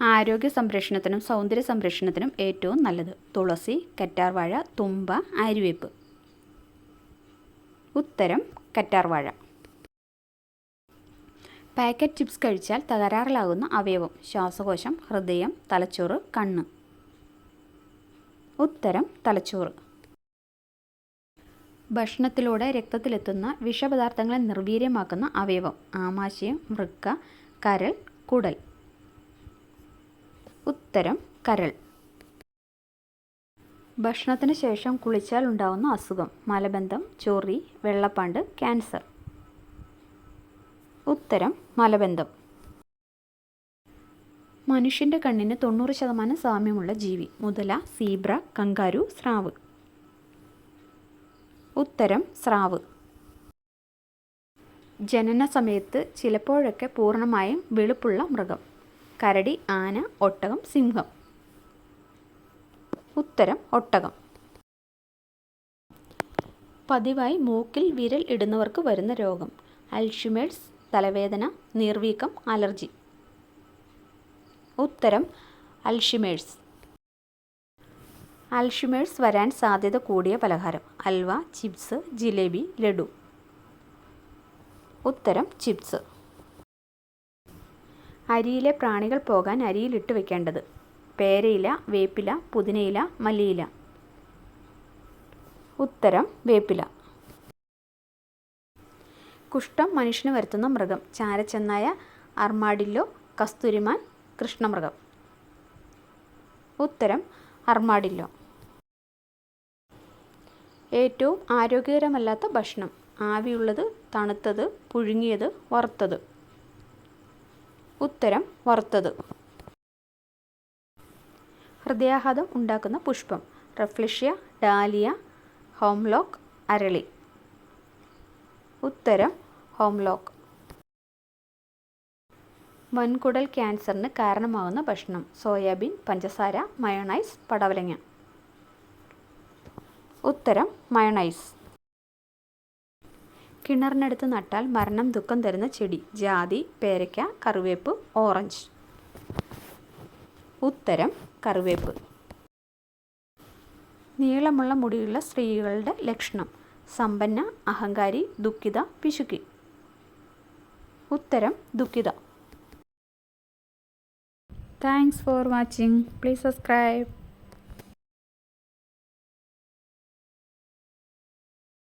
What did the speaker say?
ആരോഗ്യ സംരക്ഷണത്തിനും സൗന്ദര്യ സംരക്ഷണത്തിനും ഏറ്റവും നല്ലത്. തുളസി കറ്റാർവാഴ തുമ്പ ആര്യവേപ്പ് ഉത്തരം കറ്റാർവാഴ. പാക്കറ്റ് ചിപ്സ് കഴിച്ചാൽ തകരാറിലാകുന്ന അവയവം. ശ്വാസകോശം ഹൃദയം തലച്ചോറ് കണ്ണ്. ഉത്തരം തലച്ചോറ്. ഭക്ഷണത്തിലൂടെ രക്തത്തിലെത്തുന്ന വിഷപദാർത്ഥങ്ങളെ നിർവീര്യമാക്കുന്ന അവയവം. ആമാശയം വൃക്ക കരൾ കുടൽ. ഉത്തരം കരൾ. ഭക്ഷണത്തിന് ശേഷം കുളിച്ചാൽ ഉണ്ടാവുന്ന അസുഖം മലബന്ധം ചോറി വെള്ളപ്പാണ്ട് ക്യാൻസർ. ഉത്തരം മലബന്ധം. മനുഷ്യന്റെ കണ്ണിന് തൊണ്ണൂറ് ശതമാനം സാമ്യമുള്ള ജീവി മുതല സീബ്ര കങ്കാരു സ്രാവ്. ഉത്തരം സ്രാവ്. ജനന സമയത്ത് ചിലപ്പോഴൊക്കെ പൂർണമായും വെളുപ്പുള്ള മൃഗം. കരടി ആന ഒട്ടകം സിംഹം. ഉത്തരം ഒട്ടകം. പതിവായി മൂക്കിൽ വിരൽ ഇടുന്നവർക്ക് വരുന്ന രോഗം. അൽഷിമേഴ്സ് തലവേദന നീർവീക്കം അലർജി. ഉത്തരം അൽഷിമേഴ്സ്. അൽഷിമേഴ്സ് വരാൻ സാധ്യത കൂടിയ പലഹാരം. അൽവ ചിപ്സ് ജിലേബി ലഡു. ഉത്തരം ചിപ്സ്. അരിയിലെ പ്രാണികൾ പോകാൻ അരിയിലിട്ട് വെക്കേണ്ടത്. പേരയില വേപ്പില പുതിനയില മല്ലിയില. ഉത്തരം വേപ്പില. കുഷ്ഠം മനുഷ്യന് വരുത്തുന്ന മൃഗം. ചാരച്ചെന്നായ അർമാഡില്ലോ കസ്തൂരിമാൻ കൃഷ്ണമൃഗം. ഉത്തരം അർമാഡില്ലോ. ഏറ്റവും ആരോഗ്യകരമല്ലാത്ത ഭക്ഷണം. ആവിയുള്ളത് തണുത്തത് പുഴുങ്ങിയത് വറുത്തത്. ഉത്തരം വറുത്തത്. ഹൃദയാഘാതം ഉണ്ടാക്കുന്ന പുഷ്പം. റഫ്ലഷ്യ ഡാലിയ ഹോംലോക്ക് അരളി. ഉത്തരം ഹോംലോക്ക്. വൻകുടൽ ക്യാൻസറിന് കാരണമാകുന്ന ഭക്ഷണം. സോയാബീൻ പഞ്ചസാര മയോണൈസ് പടവലങ്ങ. ഉത്തരം മയോണൈസ്. കിണറിനടുത്ത് നട്ടാൽ മരണം ദുഃഖം തരുന്ന ചെടി. ജാതി പേരയ്ക്ക കറിവേപ്പ് ഓറഞ്ച്. ഉത്തരം കറിവേപ്പ്. നീളമുള്ള മുടിയുള്ള സ്ത്രീകളുടെ ലക്ഷണം. സമ്പന്ന അഹങ്കാരി ദുഃഖിത പിശുക്കി. ഉത്തരം ദുഃഖിത. Thanks for watching please subscribe